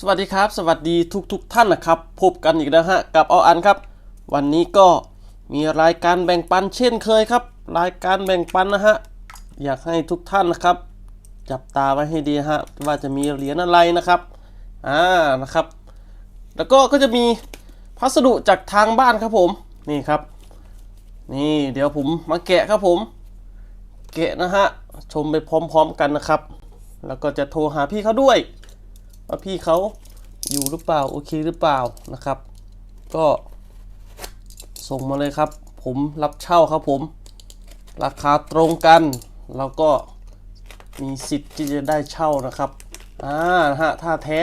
สวัสดีครับ สวัสดีทุกๆทท่านนะครับ พบกันอีกแล้วฮะกับเอาอันครับ วันนี้ก็มีรายการแบ่งปันเช่นเคยครับ รายการแบ่งปันนะฮะอยากให้ทุกท่านนะครับ จับตาไว้ให้ดีฮะว่าจะมีเหรียญอะไรนะครับอ่านะครับ แล้วก็ก็จะมีพัสดุจากทางบ้านครับผมนี่ครับ นี่เดี๋ยวผมมาแกะครับผม แกะนะฮะชมไปพร้อมๆกันนะครับ แล้วก็จะโทรหาพี่เขาด้วย ว่าพี่เขาอยู่หรือเปล่าโอเคหรือเปล่านะครับ ก็ส่งมาเลยครับ ผมรับเช่าครับผม ราคาตรงกัน แล้วก็มีสิทธิ์ที่จะได้เช่านะครับอ่านะฮะถ้าแท้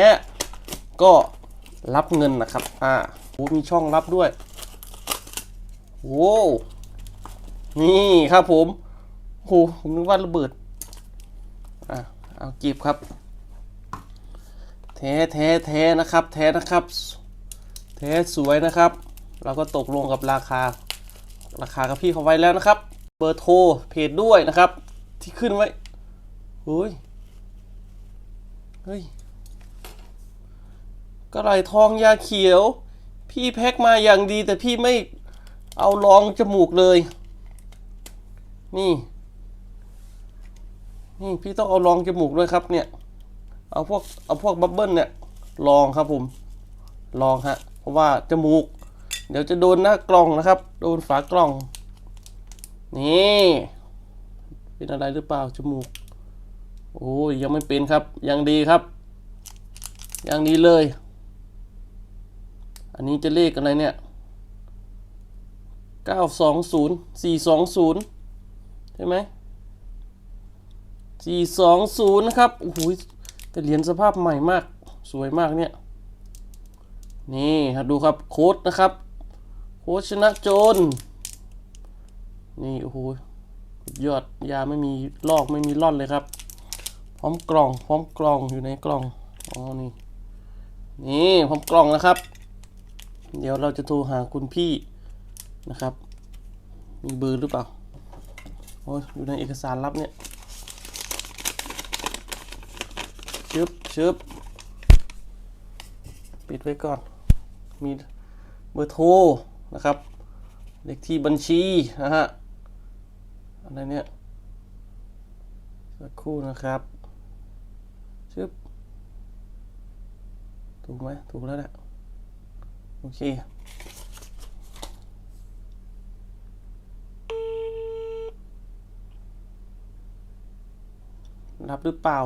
ก็รับเงินนะครับอ่าโอ้มีช่องรับด้วยโว้นี่ครับผมโอ้ผมนึกว่าระเบิดอะเอาจีบครับ ท้แท้แท้นะครับแท้นะครับแท้สวยนะครับ เราก็ตกลงกับราคา ราคากับพี่เขาไว้แล้วนะครับ เบอร์โทรเพจด้วยนะครับ ที่ขึ้นไว้เฮ้ยเฮ้ยกระไรทองยาเขียว พี่แพ็คมาอย่างดีแต่พี่ไม่เอารองจมูกเลย นี่ นี่พี่ต้องเอารองจมูกด้วยครับเนี่ย เอาพวกเอาพวกบับเบิ้ลเนี่ยลองครับผมลองฮะเพราะว่าจมูก เดี๋ยวจะโดนหน้ากล่องนะครับ โดนฝากล่อง นี่เป็นอะไรหรือเปล่าจมูก โอ้ยยังไม่เป็นครับ ยังดีครับ ยังดีเลย อันนี้จะเลขอะไรเนี่ย920 420ใช่ไหม420นะครับโอ้โห แต่เหรียญสภาพใหม่มาก สวยมากเนี่ย นี่ครับดูครับโค้ดนะครับ โค้ดชนะโจร นี่โอ้โหยอดยาไม่มีลอกไม่มีร่อนเลยครับ พร้อมกล่อง พร้อมกล่องอยู่ในกล่อง อ๋อ นี่ นี่พร้อมกล่องนะครับ เดี๋ยวเราจะโทรหาคุณพี่นะครับ มีเบอร์หรือเปล่า โอ้ยอยู่ในเอกสารลับเนี่ย ชึบชึบปิดไว้ก่อน มีเบอร์โทรนะครับ เลขที่บัญชีนะฮะ อะไรเนี่ยสักครู่นะครับชึบถูกไหมถูกแล้วแหละโอเครับหรือเปล่า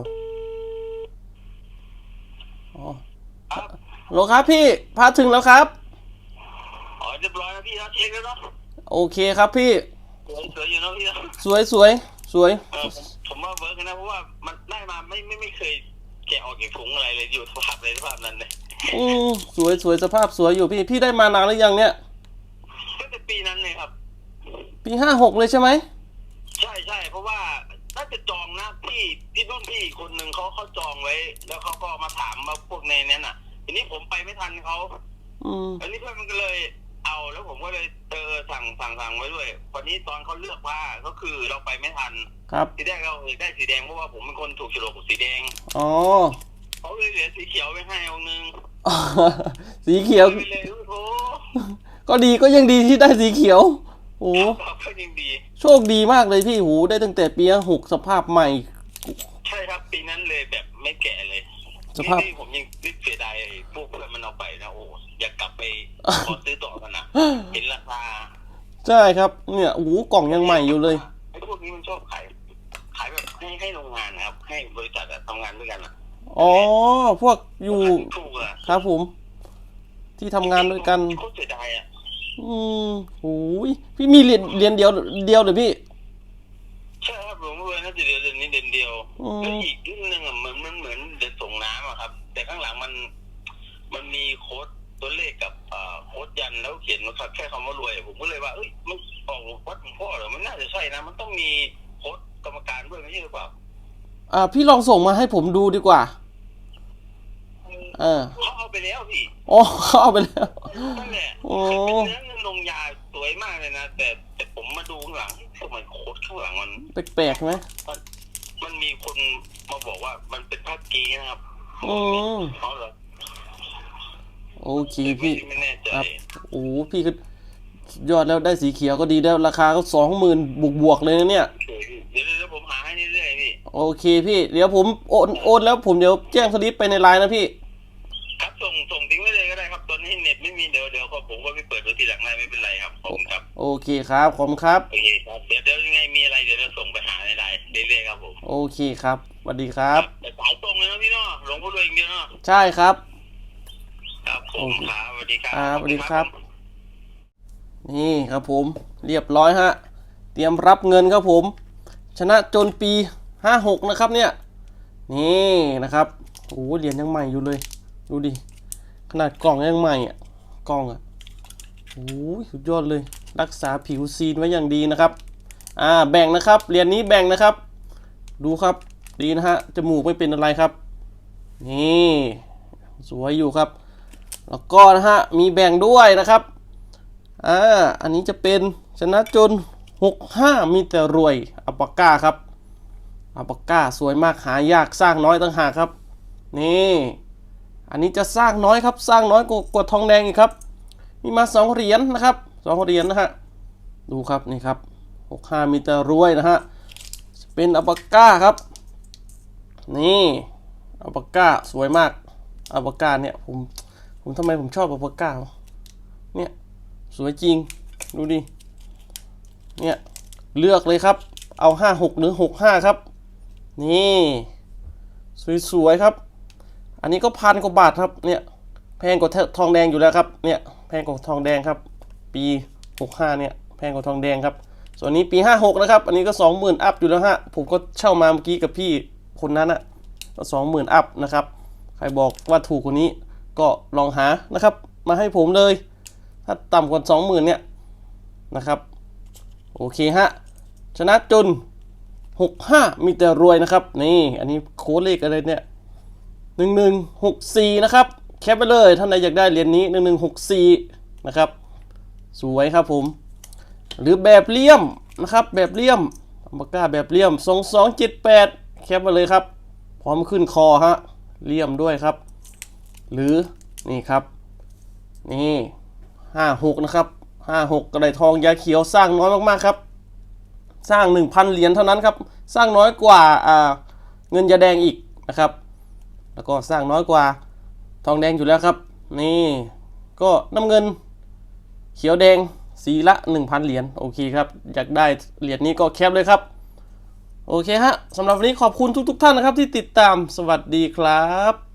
อ๋อ โหลครับพี่พาถึงแล้วครับ อ๋อเรียบร้อยแล้วพี่นะเช็คแล้วเนาะโอเคครับพี่ สวยสวยอยู่เนาะพี่นะสวยสวยสวย เออผมผมว่าเวิร์กนะเพราะว่ามันได้มาไม่ไม่ไม่เคยแกะออกจากถุงอะไรเลยอยู่สภาพเลยสภาพนั้นเลยอืมสวยสวยสภาพสวยอยู่พี่ พี่ได้มานานหรือยังเนี่ยตั้งแต่ปีนั้นเลยครับ ปีห้าหกเลยใช่ไหมใช่ใช่เพราะว่าน่าจะจองนะพี่พี่รุ่นพี่อีกคนหนึ่งเขาเขาจองไว้ แล้วเขาก็มาถามมาพวกในนั้นอะ ทีนี้ผมไปไม่ทันเขาอืมอันนี้เพื่อนมันก็เลย เอาแล้วผมก็เลยเออสั่งสั่งสั่งไว้ด้วยวันนี้ตอนเขาเลือกว่าก็คือเราไปไม่ทันครับทีแรกเราเออได้สีแดงเพราะว่าผมเป็นคนถูกฉลกกับสีแดงอ๋อเขาเลยเหลือสีเขียวไปให้องค์นึงสีเขียว ไปเลยโอ้โหก็ดีก็ยังดีที่ได้สีเขียวโอ้ก็ยังดี โชคดีมากเลยพี่หูได้ตั้งแต่ปีหกสภาพใหม่ ใช่ครับปีนั้นเลยแบบไม่แก่เลย สภาพนี่ผมยังนึกเสียดายไอ้พวกเพื่อนมันเอาไปนะโอ้อยากกลับไปขอซื้อต่อกันนะเห็นราคาใช่ครับเนี่ยโอ้โหกล่องยังใหม่อยู่เลยไอ้พวกนี้มันชอบขายขายแบบให้ให้โรงงานนะครับ ให้บริษัทอะทำงานด้วยกันอะอ๋อพวกอยู่ถูกอะครับผม ที่ทำงานด้วยกันโคตรเสียดายอะอืมโอ้ยพี่มีเหรียญเหรียญเดียวเดียวเลยพี่ ใช่ครับผมเมื่อน่าจะเดือนเดือนนี้เดือนเดียวอืมแล้วอีกนิดนึงอะเหมือนมันเหมือนเดือนส่งน้ำอะครับ แต่ข้างหลังมัน มันมีโค้ดตัวเลขกับเอ่อโค้ดยันแล้วเขียนมาแค่คำว่ารวยผมก็เลยว่าเอ้ยมันออกวัดหลวงพ่อเหรอมันน่าจะใช่นะมันต้องมีโค้ดกรรมการด้วยไม่ใช่หรือเปล่าอ่าพี่ลองส่งมาให้ผมดูดีกว่า เออ เขา ไปแล้วพี่อ๋อเขาเอาไปแล้ว นั่นแหละโอ้ เป็นเนื้อเงินลงยาสวยมากเลยนะแต่แต่ผมมาดูข้างหลังทำไมโค้ดข้างหลังมัน แปลกๆไหมมันมีคนมาบอกว่ามันเป็นภาพกีนะครับอืม เขาเหรอโอเคพี่ ไม่แน่ใจครับ โอ้พี่ก็สุดยอดแล้วได้สีเขียวก็ดีแล้วราคาก็สองหมื่นบวกบวกๆเลยนะเนี่ยโอเคพี่เดี๋ยวเดี๋ยวผมหาให้เรื่อยๆพี่ โอเคพี่ เดี๋ยวผมโอนโอนแล้วผมเดี๋ยวแจ้งสลิปไปในไลน์นะพี่ โอเคครับขอบคุณครับ โอเคครับเดี๋ยวเดี๋ยวยังไงมีอะไรเดี๋ยวจะส่งไปหาในไลน์เรื่อยๆครับผมโอเคครับสวัสดีครับ แต่สายตรงเลยนะพี่เนาะหลวงพ่อรวยอย่างเดียวเนาะใช่ครับ ครับผมครับสวัสดีครับอ่าสวัสดีครับ นี่ครับผม เรียบร้อยฮะ เตรียมรับเงินครับผม ชนะจนปี56นะครับเนี่ย นี่นะครับโอ้โหเหรียญยังใหม่อยู่เลย ดูดิ ขนาดกล่องยังใหม่อะ กล่องอะโอ้ยสุดยอดเลย รักษาผิวซีนไว้อย่างดีนะครับ อ่า แบ่งนะครับ เหรียญนี้แบ่งนะครับ ดูครับ ดีนะฮะ จมูกไม่เป็นอะไรครับ นี่ สวยอยู่ครับ แล้วก็นะฮะ มีแบ่งด้วยนะครับ อ่า อันนี้จะเป็นชนะจน 65 มีแต่รวย อัปาก้าครับ อัปาก้าสวยมาก หายากสร้างน้อยต่างหากครับ นี่ อันนี้จะสร้างน้อยครับ สร้างน้อยกว่ากว่าทองแดงอีกครับ มีมา 2 เหรียญนะครับ สองเหรียญนะฮะ ดูครับนี่ครับ65มีแต่รวยนะฮะ เป็นอัปปาก้าครับ นี่อัปปาก้าสวยมากอัปปาก้าเนี่ยผมผมทำไมผมชอบอัปปาก้าวะเนี่ยสวยจริงดูดิเนี่ยเลือกเลยครับ เอาห้าหกหรือหกห้าครับ นี่สวยๆครับ อันนี้ก็พันกว่าบาทครับเนี่ยแพงกว่าทองแดงอยู่แล้วครับเนี่ยแพงกว่าทองแดงครับ ปีหกห้าเนี่ยแพงกว่าทองแดงครับ ส่วนนี้ปีห้าหกนะครับ อันนี้ก็สองหมื่นอัพอยู่แล้วฮะ ผมก็เช่ามาเมื่อกี้กับพี่คนนั้นอะก็สองหมื่นอัพนะครับ ใครบอกว่าถูกกว่านี้ก็ลองหานะครับ มาให้ผมเลย ถ้าต่ำกว่าสองหมื่นเนี่ยนะครับ โอเคฮะ ชนะจน 65 มีแต่รวยนะครับ นี่ อันนี้โค้ดเลขอะไรเนี่ย 1164 นะครับ แคปไปเลย ท่านใดอยากได้เหรียญนี้ 1164 นะครับ สวยครับผม หรือแบบเลี่ยมนะครับ แบบเลี่ยมปากกาแบบเลี่ยม2278 แคปมาเลยครับ พร้อมขึ้นคอฮะเลี่ยมด้วยครับ หรือนี่ครับ นี่ห้าหกนะครับห้าหกกระไดทองยาเขียวสร้างน้อยมากๆครับ สร้าง 1,000 เหรียญเท่านั้นครับ สร้างน้อยกว่าอ่าเงินยาแดงอีกนะครับ แล้วก็สร้างน้อยกว่าทองแดงอยู่แล้วครับ นี่ก็น้ำเงิน เขียวแดงสีละ 1,000 เหรียญโอเคครับ อยากได้เหรียญนี้ก็แคปเลยครับ โอเคฮะสำหรับวันนี้ขอบคุณทุกๆท่านนะครับที่ติดตามสวัสดีครับ